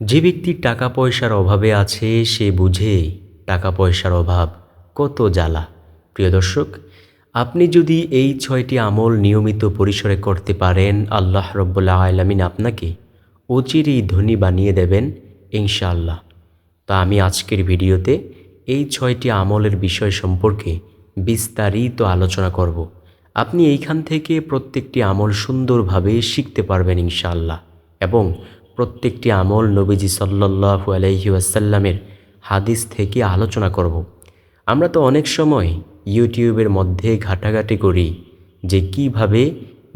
যে ব্যক্তি টাকা পয়সার অভাবে আছে, সে বুঝে টাকা পয়সার অভাব কত জ্বালা। প্রিয় দর্শক, আপনি যদি এই ছয়টি আমল নিয়মিত পরিসরে করতে পারেন, আল্লাহ রব্বুল্লাহ আলমিন আপনাকে অচিরেই ধনী বানিয়ে দেবেন, ইনশাআল্লাহ। তা আমি আজকের ভিডিওতে এই ছয়টি আমলের বিষয় সম্পর্কে বিস্তারিত আলোচনা করব। আপনি এইখান থেকে প্রত্যেকটি আমল সুন্দরভাবে শিখতে পারবেন, ইনশাআল্লাহ। এবং প্রত্যেকটি আমল নবীজি সাল্লাহু আলহি আসাল্লামের হাদিস থেকে আলোচনা করব। আমরা তো অনেক সময় ইউটিউবের মধ্যে ঘাটাঘাটি করি যে কীভাবে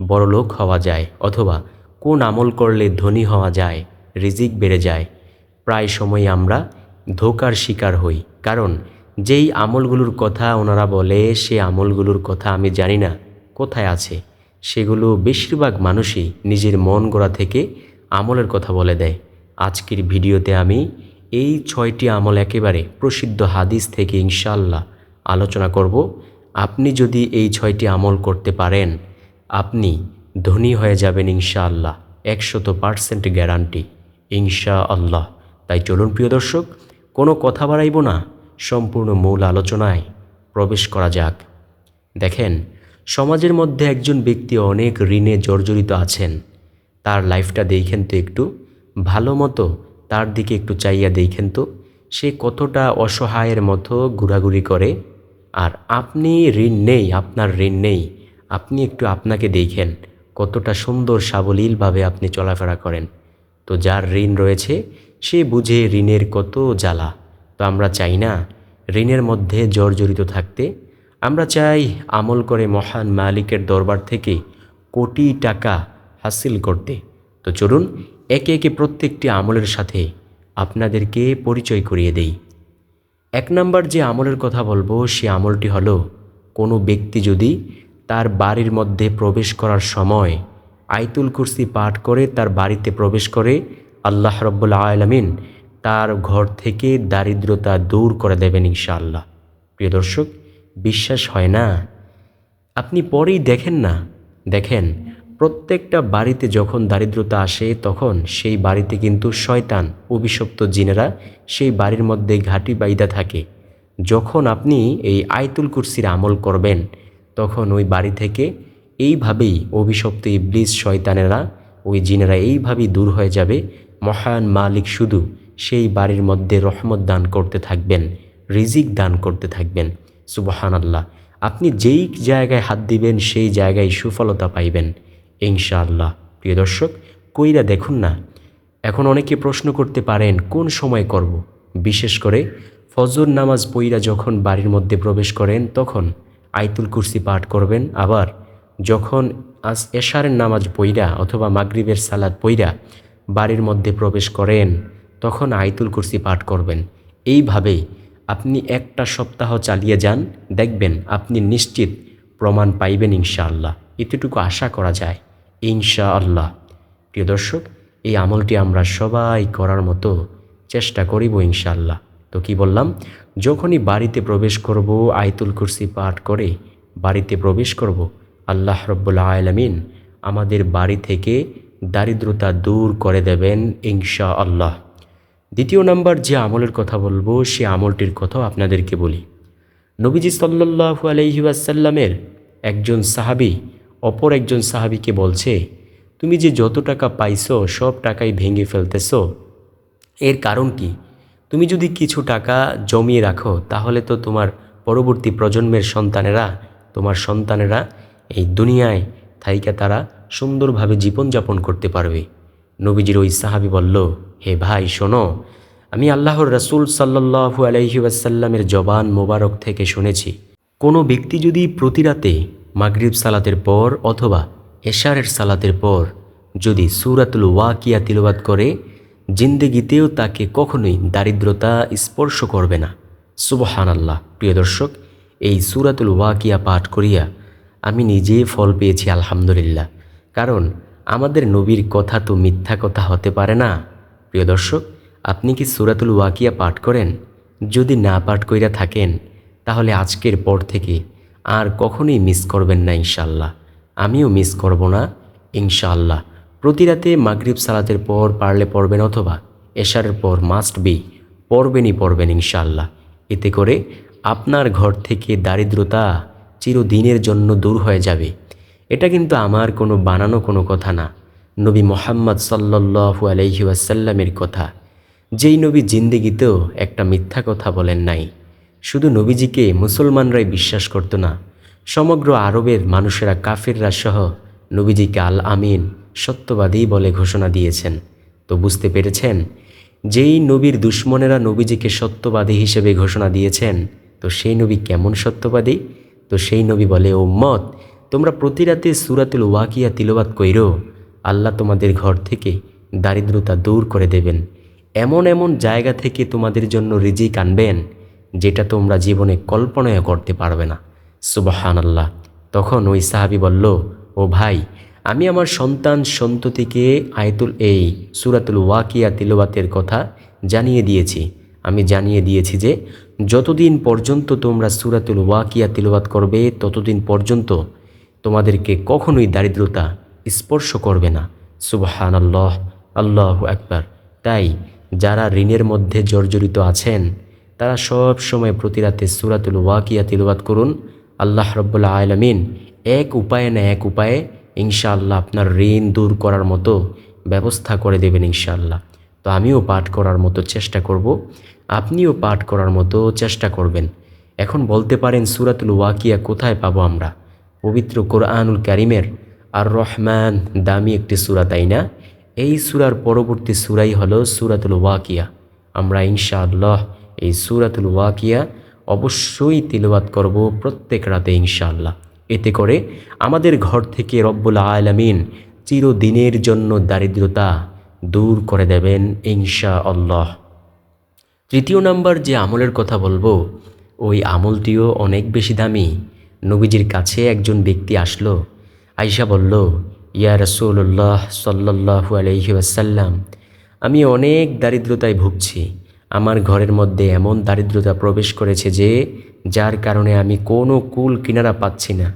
বড়লোক হওয়া যায় অথবা কোন আমল করলে ধনী হওয়া যায়, রিজিক বেড়ে যায়। প্রায় সময় আমরা ধোকার শিকার হই। কারণ যেই আমলগুলোর কথা ওনারা বলে, সে আমলগুলোর কথা আমি জানি না কোথায় আছে। সেগুলো বেশিরভাগ মানুষই নিজের মন গড়া থেকে আমলের কথা বলে দেয়। আজকের ভিডিওতে আমি এই ছয়টি আমল একেবারে প্রসিদ্ধ হাদিস থেকে ইনশাল্লাহ আলোচনা করব। আপনি যদি এই ছয়টি আমল করতে পারেন, আপনি ধনী হয়ে যাবেন ইনশাআল্লাহ, একশত পার্সেন্ট গ্যারান্টি ইনশা আল্লাহ তাই চলুন প্রিয় দর্শক, কোনো কথা বাড়াইব না, সম্পূর্ণ মূল আলোচনায় প্রবেশ করা যাক। দেখেন, সমাজের মধ্যে একজন ব্যক্তি অনেক ঋণে জর্জরিত আছেন। তার লাইফটা দেখেন তো একটু। ভালো মতো তার দিকে একটু চাইয়া দেখেন তো। সে কতটা অসহায়ের মতো ঘোরাঘুরি করে। আর আপনি ঋণ নেই, আপনার ঋণ নেই। আপনি একটু আপনাকে দেখেন কতটা সুন্দর সাবলীলভাবে আপনি চলাফেরা করেন। তো যার ঋণ রয়েছে, সে বুঝে ঋণের কত জ্বালা। তো আমরা চাই না ঋণের মধ্যে জর্জরিত থাকতে। আমরা চাই আমল করে মহান মালিকের দরবার থেকে কোটি টাকা হাসিল করতে। তো চলুন, একে একে প্রত্যেকটি আমলের সাথে আপনাদেরকে পরিচয় করিয়ে দেই। এক নম্বর যে আমলের কথা বলব, সে আমলটি হলো, কোনো ব্যক্তি যদি তার বাড়ির মধ্যে প্রবেশ করার সময় আইতুল কুরসি পাঠ করে, তার বাড়িতে প্রবেশ করে, আল্লাহ রব্বুল আলমিন তার ঘর থেকে দারিদ্রতা দূর করে দেবেন ইনশাআল্লাহ। প্রিয় দর্শক, বিশ্বাস হয় না? আপনি পরেই দেখেন না? দেখেন প্রত্যেকটা বাড়িতে যখন দারিদ্রতা আসে, তখন সেই বাড়িতে কিন্তু শয়তান, অভিশপ্ত জিনেরা সেই বাড়ির মধ্যে ঘাটি বাইদা থাকে। যখন আপনি এই আয়তুল কুরসির আমল করবেন, তখন ওই বাড়ি থেকে এইভাবেই অভিশপ্ত ইবলিস শয়তানেরা, ওই জিনেরা এইভাবেই দূর হয়ে যাবে। মহান মালিক শুধু সেই বাড়ির মধ্যে রহমত দান করতে থাকবেন, রিজিক দান করতে থাকবেন। সুবহান আল্লাহ আপনি যেই জায়গায় হাত দিবেন, সেই জায়গায় সুফলতা পাইবেন। ইনশাআল্লাহ। প্রিয় দর্শক, কইরা দেখুন না, এখন অনেকে প্রশ্ন করতে পারেন, কোন সময় করব। বিশেষ করে ফজর নামাজ পইরা যখন বাড়ির মধ্যে প্রবেশ করেন, তখন আইতুল কুরসি পাঠ করবেন, আবার যখন আজ এশারের নামাজ পইরা অথবা মাগরিবের সালাদ পইরা বাড়ির মধ্যে প্রবেশ করেন, তখন আইতুল কুরসি পাঠ করবেন। এইভাবে আপনি একটা সপ্তাহ চালিয়ে যান, দেখবেন আপনি নিশ্চিত প্রমাণ পাইবেন ইনশাআল্লাহ। এতটুকু আশা করা যায়। ইনশা আল্লাহ প্রিয় দর্শক, এই আমলটি আমরা সবাই করার মতো চেষ্টা করিব ইনশাআল্লাহ। তো কি বললাম? যখনই বাড়িতে প্রবেশ করব, আয়তুল কুরসি পাঠ করে বাড়িতে প্রবেশ করব, আল্লাহ রব্বুল্লা আলমিন আমাদের বাড়ি থেকে দারিদ্রতা দূর করে দেবেন ইনশা আল্লাহ দ্বিতীয় নাম্বার যে আমলের কথা বলব, সে আমলটির কথাও আপনাদেরকে বলি। নবীজি সাল্লু আলহি আসাল্লামের একজন সাহাবি অপর একজন সাহাবিকে বলছে, তুমি যে যত টাকা পাইছো, সব টাকাই ভেঙে ফেলতেছ। এর কারণ কি? তুমি যদি কিছু টাকা জমিয়ে রাখো, তাহলে তো তোমার পরবর্তী প্রজন্মের সন্তানেরা, তোমার সন্তানেরা এই দুনিয়ায় থাইকা তারা সুন্দরভাবে জীবনযাপন করতে পারবে। নবীজির ওই সাহাবি বলল, হে ভাই, শোনো, আমি আল্লাহর রসুল সাল্লাহু আলহি আসাল্লামের জবান মোবারক থেকে শুনেছি। কোনো ব্যক্তি যদি প্রতি রাতে মাগরিব সালাতের পর অথবা এশারের সালাতের পর যদি সুরাতুল ওয়াকিয়া তিলবাদ করে, জিন্দেগিতেও তাকে কখনোই দারিদ্রতা স্পর্শ করবে না। সুবহান আল্লাহ প্রিয় দর্শক, এই সুরাতুল ওয়াকিয়া পাঠ করিয়া আমি নিজে ফল পেয়েছি, আলহামদুলিল্লাহ। কারণ আমাদের নবীর কথা তো মিথ্যা কথা হতে পারে না। প্রিয় দর্শক, আপনি কি সুরাতুল ওয়াকিয়া পাঠ করেন? যদি না পাঠ কইরা থাকেন, তাহলে আজকের পর থেকে আর কখনোই মিস করবেন না ইনশাল্লাহ আমিও মিস করব না, ইনশাআল্লাহ। প্রতি রাতে মাগরিব সালাতের পর পারলে পড়বেন অথবা এশারের পর মাস্ট বি পড়বেনই পড়বেন ইনশাআল্লাহ। এতে করে আপনার ঘর থেকে দারিদ্রতা চিরদিনের জন্য দূর হয়ে যাবে। এটা কিন্তু আমার কোনো বানানো কোনো কথা না। নবী মোহাম্মদ সাল্লাহু আলহি ওয়াসাল্লামের কথা। যেই নবী জিন্দিগিতেও একটা মিথ্যা কথা বলেন নাই। শুধু নবীজিকে মুসলমানরাই বিশ্বাস করতো না, সমগ্র আরবের মানুষেরা কাফিররা সহ নবীজিকে আল আমিন সত্যবাদী বলে ঘোষণা দিয়েছেন। তো বুঝতে পেরেছেন? যেই নবীর দুশ্মনেরা নবীজিকে সত্যবাদী হিসেবে ঘোষণা দিয়েছেন, তো সেই নবী কেমন সত্যবাদী? তো সেই নবী বলে ও মত তোমরা প্রতি রাতে সুরাতুল ওয়াকিয়া তিলবাত কইর। আল্লাহ তোমাদের ঘর থেকে দারিদ্রতা দূর করে দেবেন। এমন এমন জায়গা থেকে তোমাদের জন্য রিজিক আনবেন। যেটা তোমরা জীবনে কল্পনায় করতে পারবে না। সুবাহান আল্লাহ তখন ওই সাহাবি বলল, ও ভাই, আমি আমার সন্তান সন্ততিকে আয়তুল, এই সুরাতুল ওয়াকিয়া তিলবাতের কথা জানিয়ে দিয়েছি। আমি জানিয়ে দিয়েছি যে, যতদিন পর্যন্ত তোমরা সুরাতুল ওয়াকিয়া তিলবাত করবে, ততদিন পর্যন্ত তোমাদেরকে কখনোই দারিদ্রতা স্পর্শ করবে না। সুবাহান আল্লাহ আল্লাহ একবার তাই যারা ঋণের মধ্যে জর্জরিত আছেন তারা সব সময় প্রতি রাতে সুরাতুল ওয়াকিয়া তিলবাত করুন। আল্লাহ রব্বুল্লা আলমিন এক উপায়ে না এক উপায়ে ইনশাআল্লাহ আপনার ঋণ দূর করার মতো ব্যবস্থা করে দেবেন ইনশাআল্লাহ। তো আমিও পাঠ করার মতো চেষ্টা করব। আপনিও পাঠ করার মতো চেষ্টা করবেন। এখন বলতে পারেন সুরাতুল ওয়াকিয়া কোথায় পাবো আমরা? পবিত্র কোরআনুল কারিমের আর রহমান দামি একটি সুরা, তাই না? এই সুরার পরবর্তী সুরাই হলো সুরাতুল ওয়াকিয়া। আমরা ইনশাআল্লাহ এই সুরাতুল ওয়াকিয়া অবশ্যই তিলবাত করব প্রত্যেক রাতে ইনশাআল্লাহ। এতে করে আমাদের ঘর থেকে রব্বুল আলামিন চিরদিনের জন্য দারিদ্রতা দূর করে দেবেন ইনশা আল্লাহ তৃতীয় নাম্বার যে আমলের কথা বলব, ওই আমলটিও অনেক বেশি দামি। নবীজির কাছে একজন ব্যক্তি আসলো আইসা বলল, ইয়া রসুল্লাহ সাল্লাহু আলহি আসাল্লাম আমি অনেক দারিদ্রতায় ভুগছি। আমার ঘরের মধ্যে এমন দারিদ্রতা প্রবেশ করেছে যে, যার কারণে আমি কোনো কুল কিনারা পাচ্ছি না।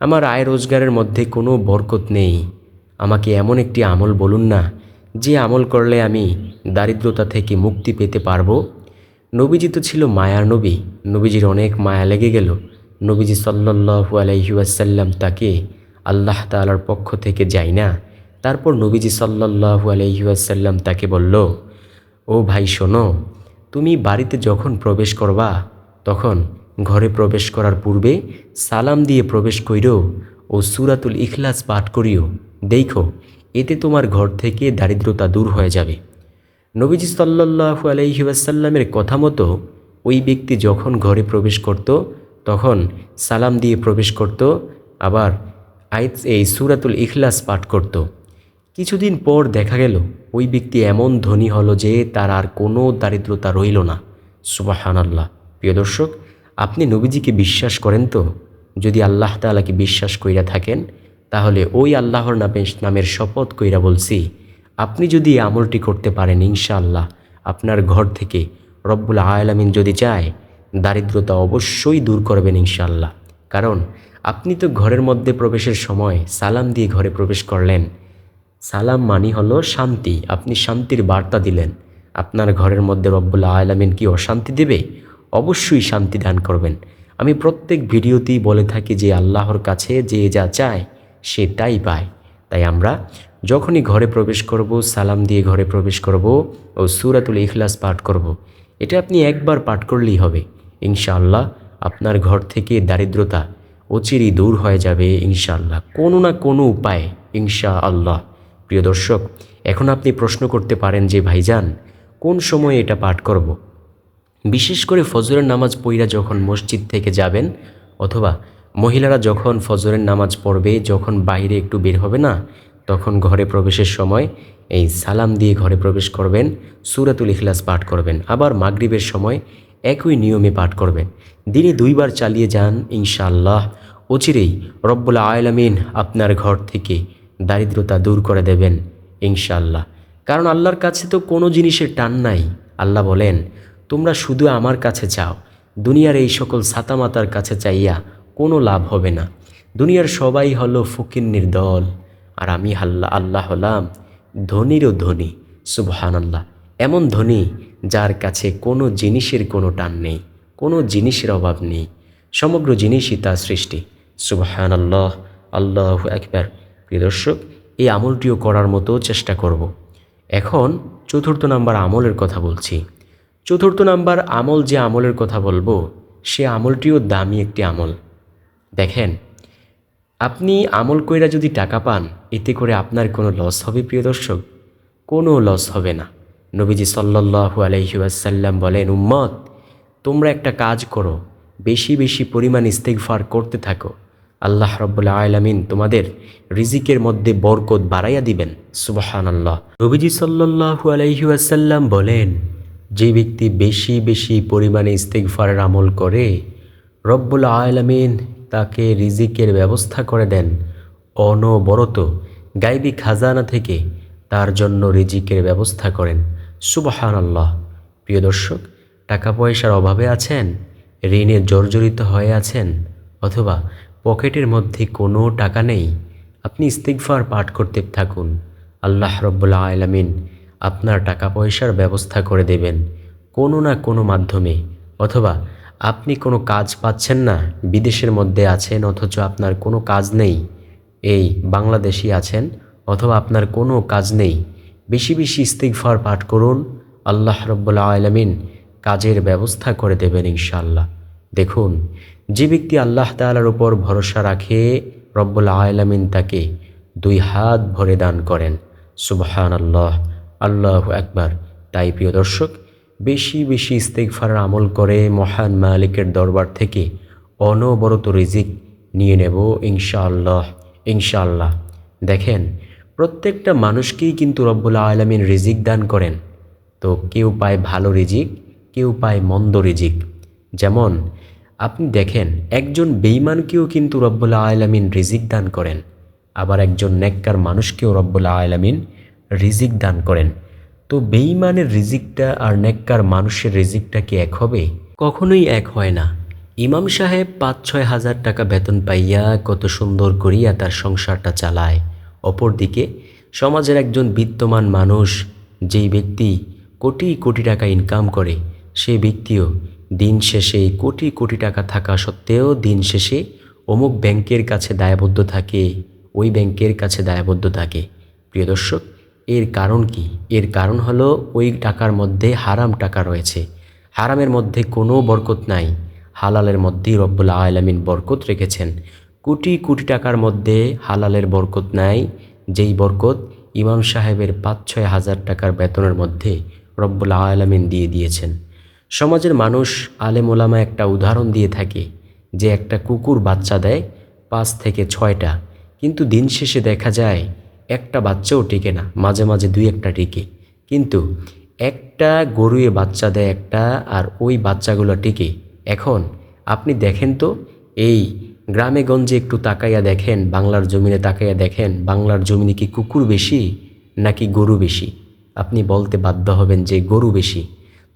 আমার আয় রোজগারের মধ্যে কোনো বরকত নেই। আমাকে এমন একটি আমল বলুন না, যে আমল করলে আমি দারিদ্রতা থেকে মুক্তি পেতে পারব। নবীজি তো ছিল মায়ার নবী। নবীজির অনেক মায়া লেগে গেল। নবীজি সাল্লাহু আলাইসাল্লাম তাকে আল্লাহ তালার পক্ষ থেকে যাই না, তারপর নবীজি সাল্লাহু আলাইসাল্লাম তাকে বলল, ও ভাই শোনো তুমি বাড়িতে যখন প্রবেশ করবা, তখন ঘরে প্রবেশ করার পূর্বে সালাম দিয়ে প্রবেশ কইরো ও সুরাতুল ইখলাস পাঠ করিও। দেখো, এতে তোমার ঘর থেকে দারিদ্রতা দূর হয়ে যাবে। নবীজি সাল্লাহু আলহিউসাল্লামের কথা মতো ওই ব্যক্তি যখন ঘরে প্রবেশ করত, তখন সালাম দিয়ে প্রবেশ করত, আবার আইত এই সুরাতুল ইখলাস পাঠ করত। কিছুদিন পর দেখা গেল, ওই ব্যক্তি এমন ধনী হলো যে তার আর কোনো দারিদ্রতা রইল না। সুবাহান আল্লাহ প্রিয় দর্শক, আপনি নবীজিকে বিশ্বাস করেন তো? যদি আল্লাহ তালাকে বিশ্বাস কইরা থাকেন, তাহলে ওই আল্লাহর নামে নামের শপথ কইরা বলছি, আপনি যদি আমলটি করতে পারেন ইনশাআল্লাহ, আপনার ঘর থেকে রব্বুল আয়ালামিন যদি চায়, দারিদ্রতা অবশ্যই দূর করবেন ইনশাআল্লাহ। কারণ, আপনি তো ঘরের মধ্যে প্রবেশের সময় সালাম দিয়ে ঘরে প্রবেশ করলেন। সালাম মানি হলো শান্তি। আপনি শান্তির বার্তা দিলেন। আপনার ঘরের মধ্যে রব্বুল আয়ালামিন কি অশান্তি দেবে? অবশ্যই শান্তি দান করবেন। আমি প্রত্যেক ভিডিওতেই বলে থাকি যে আল্লাহর কাছে যে যা চায় সে তাই পায়। তাই আমরা যখনই ঘরে প্রবেশ করব, সালাম দিয়ে ঘরে প্রবেশ করব ও সুরাতুল ইখলাস পাঠ করব। এটা আপনি একবার পাঠ করলেই হবে। ইনশাআল্লাহ আপনার ঘর থেকে দারিদ্রতা অচিরই দূর হয়ে যাবে ইনশাআল্লাহ। কোনো না কোনো উপায়ে ইনশা আল্লাহ প্রিয় দর্শক, এখন আপনি প্রশ্ন করতে পারেন যে, ভাইজান, কোন সময়ে এটা পাঠ করব। বিশেষ করে ফজরের নামাজ পইরা যখন মসজিদ থেকে যাবেন, অথবা মহিলারা যখন ফজরের নামাজ পড়বে, যখন বাইরে একটু বের হবে না, তখন ঘরে প্রবেশের সময় এই সালাম দিয়ে ঘরে প্রবেশ করবেন, সুরাতুল ইখলাস পাঠ করবেন, আবার মাগরিবের সময় একই নিয়মে পাঠ করবেন দিনে দুইবার চালিয়ে যান ইনশাআল্লাহ অচিরেই রব্বুল আয়লামিন আপনার ঘর থেকে দারিদ্রতা দূর করে দেবেন, ইনশাআল্লাহ। কারণ আল্লাহর কাছে তো কোনো জিনিসের টান নাই। আল্লাহ বলেন, তোমরা শুধু আমার কাছে চাও। দুনিয়ার এই সকল সাতামাতার কাছে চাইয়া কোনো লাভ হবে না। দুনিয়ার সবাই হলো ফকিন্নির দল। আর আমি হাল্লা, আল্লাহ হলাম ধনীরও ধনী। সুবহান আল্লাহ এমন ধনী যার কাছে কোনো জিনিসের কোনো টান নেই, কোনো জিনিসের অভাব নেই। সমগ্র জিনিসই তার সৃষ্টি। সুবাহান আল্লাহ আল্লাহ একবার প্রিয় দর্শক, এই আমলটিও করার মতো চেষ্টা করব। এখন চতুর্থ নাম্বার আমলের কথা বলছি। চতুর্থ নাম্বার আমল যে আমলের কথা বলব, সে আমলটিও দামি একটি আমল। দেখেন, আপনি আমল কইরা যদি টাকা পান, এতে করে আপনার কোনো লস হবে প্রিয় দর্শক? কোনো লস হবে না। নবীজি সাল্লাহু আলহিউসাল্লাম বলেন, উম্মত, তোমরা একটা কাজ করো, বেশি বেশি পরিমাণ ইস্তেকফার করতে থাকো। আল্লাহ রব্বুল্লা আলামিন তোমাদের রিজিকের মধ্যে বরকত বাড়াইয়া দিবেন। সুবাহান আল্লাহ নবীজি সাল্লাহু আলহিউসাল্লাম বলেন, যে ব্যক্তি বেশি বেশি পরিমাণে ইস্তেকফারের আমল করে, রব্বুল আলামিন তাকে রিজিকের ব্যবস্থা করে দেন। অনবরত গাইবি খাজানা থেকে তার জন্য রিজিকের ব্যবস্থা করেন। সুবাহান আল্লাহ প্রিয় দর্শক, টাকা পয়সার অভাবে আছেন, ঋণে জর্জরিত হয়ে আছেন, অথবা পকেটের মধ্যে কোনো টাকা নেই, আপনি ইস্তিকফার পাঠ করতে থাকুন। আল্লাহ রব্বুল্লা আলামিন আপনার টাকা পয়সার ব্যবস্থা করে দেবেন, কোনো না কোনো মাধ্যমে। অথবা আপনি কোনো কাজ পাচ্ছেন না, বিদেশের মধ্যে আছেন অথচ আপনার কোনো কাজ নেই, এই বাংলাদেশি আছেন অথবা আপনার কোনো কাজ নেই, বেশি বেশি ইস্তিগফার পাঠ করুন, আল্লাহ রব্বুল্লা আলমিন কাজের ব্যবস্থা করে দেবেন ইনশাল্লাহ দেখুন, যে ব্যক্তি আল্লাহ তালার উপর ভরসা রাখে রব্বুল্লা আলমিন তাকে দুই হাত ভরে দান করেন। সুবহান আল্লাহ আল্লাহ একবার তাই প্রিয় দর্শক, বেশি বেশি ইস্তেকফার আমল করে মহান মালিকের দরবার থেকে অনবরত রিজিক নিয়ে নেব ইনশাআল্লাহ ইনশাআল্লাহ। দেখেন, প্রত্যেকটা মানুষকেই কিন্তু রব্বুল্লা আলমিন রিজিক দান করেন। তো কেউ পায় ভালো রিজিক, কেউ পায় মন্দ রিজিক। যেমন, আপনি দেখেন, একজন বেইমানকেও কিন্তু রব্বুল্লা আয়লামিন রিজিক দান করেন, আবার একজন নেককার মানুষকেও রব্বুল্লা আয়লামিন রিজিক দান করেন। তো বেইমানের রিজিকটা আর নেককার মানুষের রিজিকটা কি এক হবে? কখনোই এক হয় না। ইমাম সাহেব পাঁচ ছয় হাজার টাকা বেতন পাইয়া কত সুন্দর করিয়া তার সংসারটা চালায়। অপরদিকে, সমাজের একজন বিত্তমান মানুষ, যেই ব্যক্তি কোটি কোটি টাকা ইনকাম করে, সেই ব্যক্তিও দিন শেষে কোটি কোটি টাকা থাকা সত্ত্বেও দিন শেষে অমুক ব্যাংকের কাছে দায়বদ্ধ থাকে, ওই ব্যাংকের কাছে দায়বদ্ধ থাকে। প্রিয় দর্শক, এর কারণ কি? এর কারণ হলো ওই টাকার মধ্যে হারাম টাকা রয়েছে। হারামের মধ্যে কোনো বরকত নাই। হালালের মধ্যেই রব্বুল আলমিন বরকত রেখেছেন। কোটি কোটি টাকার মধ্যে হালালের বরকত নাই। যেই বরকত ইমাম সাহেবের পাঁচ ছয় হাজার টাকার বেতনের মধ্যে রব্বুল আলমিন দিয়ে দিয়েছেন। সমাজের মানুষ আলেম ওলামা একটা উদাহরণ দিয়ে থাকে যে একটা কুকুর বাচ্চা দেয় পাঁচ থেকে ছয়টা। কিন্তু দিন শেষে দেখা যায় একটা বাচ্চাও টিকে না, মাঝে মাঝে দুই একটা টিকে। কিন্তু একটা গরুয়ে বাচ্চা দেয় একটা আর ওই বাচ্চাগুলো টিকে। এখন আপনি দেখেন তো, এই গ্রামে গঞ্জে একটু তাকাইয়া দেখেন, বাংলার জমিনে তাকাইয়া দেখেন, বাংলার জমিনে কি কুকুর বেশি নাকি গরু বেশি? আপনি বলতে বাধ্য হবেন যে গরু বেশি।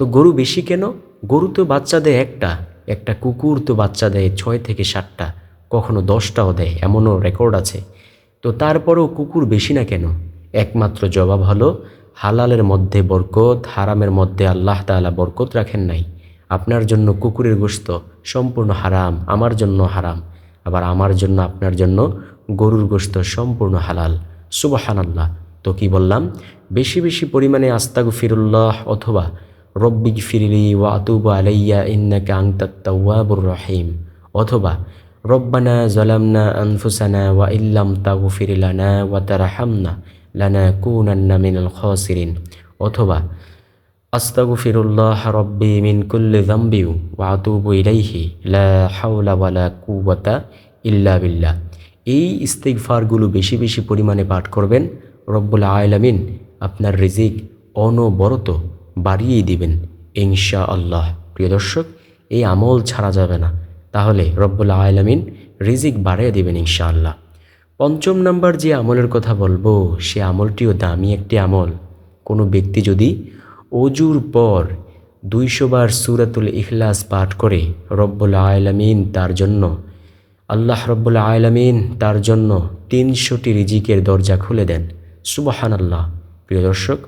তো গরু বেশি কেন? গরু তো বাচ্চা দেয় একটা একটা কুকুর তো বাচ্চা দেয় ছয় থেকে সাতটা, কখনো দশটাও দেয়, এমনও রেকর্ড আছে। তো তারপরেও কুকুর বেশি না কেন? একমাত্র জবাব হলো, হালালের মধ্যে বরকত, হারামের মধ্যে আল্লাহ তাআলা বরকত রাখেন নাই। আপনার জন্য কুকুরের গোস্ত সম্পূর্ণ হারাম, আমার জন্য হারাম, আবার আমার জন্য, আপনার জন্য গরুর গোস্ত সম্পূর্ণ হালাল। সুবাহান আল্লাহ তো কি বললাম? বেশি বেশি পরিমাণে আস্তাগু ফিরুল্লাহ অথবা রব্বিক ফিরিলি ওয়া আতুব আলাইয়া ইন্নাকা আংতাত তাওয়াবুর রহিম। অথবা, রব্বানা জলামনা আনফুসানা ওয়া ইল্লাম তাগফির লানা ওয়া তারহামনা লানা কুনান্না মিনাল খাসিরিন। অথবা, আস্তাগফিরুল্লাহ রব্বি মিন কুল্লি যামবি ওয়া আতুবু ইলাইহি, লা হাওলা ওয়ালা কুওয়াতা ইল্লা বিল্লাহ। এই ইস্তিগফারগুলো বেশি বেশি পরিমাণে পাঠ করবেন। রব্বুল আলামিন আপনার রিজিক অনবরত বাড়িয়েই দিবেন। ইনশা আল্লাহ প্রিয় দর্শক, এই আমল ছাড়া যাবে না। তাহলে রব্বুল আলামিন রিজিক বাড়িয়ে দিবেন ইনশাআল্লাহ। পঞ্চম নাম্বার যে আমলের কথা বলব, সে আমলটিও দামি একটি আমল। কোনো ব্যক্তি যদি অজুর পর দুইশো বার সুরাতুল ইখলাস পাঠ করে রব্বুল আলামিন তার জন্য, আল্লাহ রব্বুল আলামিন তার জন্য তিনশোটি রিজিকের দরজা খুলে দেন। সুবাহান আল্লাহ প্রিয় দর্শক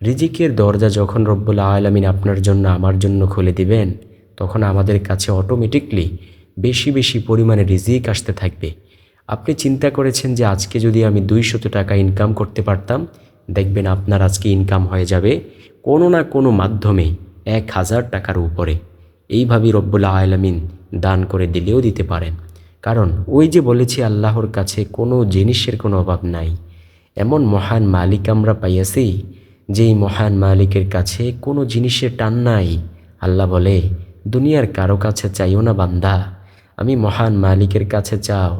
রিজিকের দরজা যখন রব্বুল আলমিন আপনার জন্য আমার জন্য খুলে দিবেন, তখন আমাদের কাছে অটোমেটিকলি বেশি বেশি পরিমাণে রিজিক আসতে থাকবে। আপনি চিন্তা করেছেন যে আজকে যদি আমি দুইশত টাকা ইনকাম করতে পারতাম, দেখবেন আপনার আজকে ইনকাম হয়ে যাবে কোনো না কোনো মাধ্যমে এক হাজার টাকার উপরে। এইভাবেই রব্বুল আলমিন দান করে দিলেও দিতে পারেন। কারণ ওই যে বলেছি, আল্লাহর কাছে কোনো জিনিসের কোনো অভাব নাই। এমন মহান মালিক আমরা পাইয়াছি যেই মহান মালিকের কাছে কোনো জিনিসের টান নাই। আল্লাহ বলে, দুনিয়ার কারও কাছে চাইও না বান্দা। আমি মহান মালিকের কাছে চাও।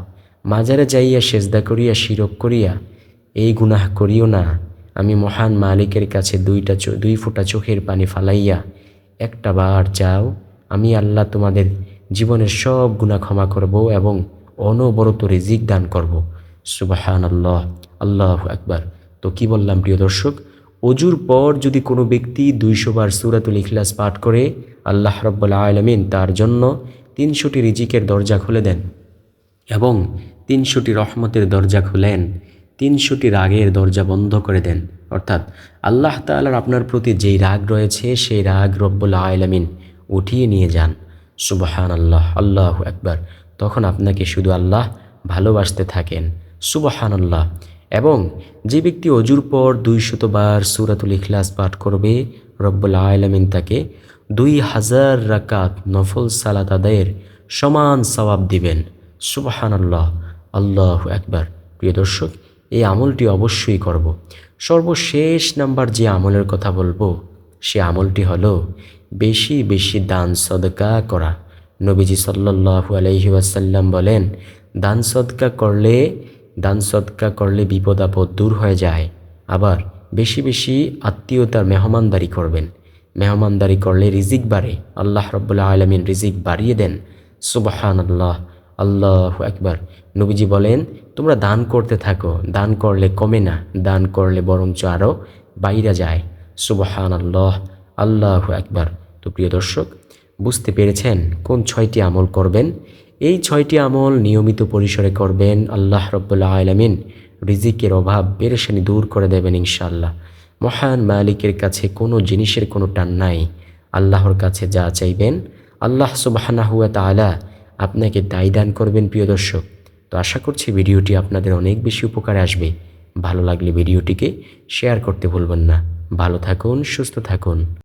মাজারে যাইয়া সেজদা করিয়া, শিরক করিয়া, এই গুনাহ করিও না। আমি মহান মালিকের কাছে দুইটা দুই ফোঁটা চোখের পানি ফালাইয়া, একটা বার চাও, আমি আল্লাহ তোমাদের জীবনের সব গুণা ক্ষমা করব এবং অনবরত রিজিক দান করব। সুবাহান আল্লাহ আল্লাহ একবার তো কি বললাম প্রিয় দর্শক? অজুর পর যদি কোনো ব্যক্তি দুইশো বার সুরাতুল ইখলাস পাঠ করে, আল্লাহ রব্বুল্লা আলমিন তার জন্য তিনশোটি রিজিকের দরজা খুলে দেন এবং তিনশোটি রহমতের দরজা খুলেন, তিনশোটি রাগের দরজা বন্ধ করে দেন। অর্থাৎ আল্লাহ তাআলার আপনার প্রতি যেই রাগ রয়েছে, সেই রাগ রব্বুল আলমিন উঠিয়ে নিয়ে যান। সুবহান আল্লাহ আল্লাহ একবার তখন আপনাকে শুধু আল্লাহ ভালোবাসতে থাকেন। সুবহান আল্লাহ এবং যে ব্যক্তি অজুর পর দুই শতবার সুরাতুল ইখলাস পাঠ করবে, রব্বুল আলমিন তাকে দুই হাজার রাকাত নফল সালাত আদায়ের সমান সবাব দিবেন। সুবহান আল্লাহ আল্লাহ একবার প্রিয় দর্শক, এই আমলটি অবশ্যই করব। সর্বশেষ নাম্বার যে আমলের কথা বলব, সে আমলটি হলো বেশি বেশি দান সদকা করা। নবীজি সাল্লাল্লাহু আলাইহি ওয়াসাল্লাম বলেন, দান সদকা করলে দান সদকা করলে বিপদ আপদ দূর হয়ে যায়। আবার বেশি বেশি আত্মীয়তার মেহমানদারি করবেন। মেহমানদারি করলে রিজিক বাড়ে। আল্লাহ রব্বুল্লাহ আলমিন রিজিক বাড়িয়ে দেন। সুবাহান আল্লাহ আল্লাহ একবার নবীজি বলেন, তোমরা দান করতে থাকো। দান করলে কমে না। দান করলে বরঞ্চ আরও বাইরে যায়। সুবাহান আল্লাহ আল্লাহ একবার তো প্রিয় দর্শক, বুঝতে পেরেছেন কোন ছয়টি আমল করবেন? এই ছয়টি আমল নিয়মিত পরিসরে করবেন, আল্লাহ রব্বুল্লাহ আলমিন রিজিকের অভাব পেরেশানি দূর করে দেবেন ইনশাল্লাহ মহান মালিকের কাছে কোনো জিনিসের কোনো টান নাই। আল্লাহর কাছে যা চাইবেন, আল্লাহ সুবাহানা হুয়া তালা আপনাকে তাই দান করবেন, প্রিয় দর্শক। তো আশা করছি ভিডিওটি আপনাদের অনেক বেশি উপকারে আসবে। ভালো লাগলে ভিডিওটিকে শেয়ার করতে ভুলবেন না। ভালো থাকুন, সুস্থ থাকুন।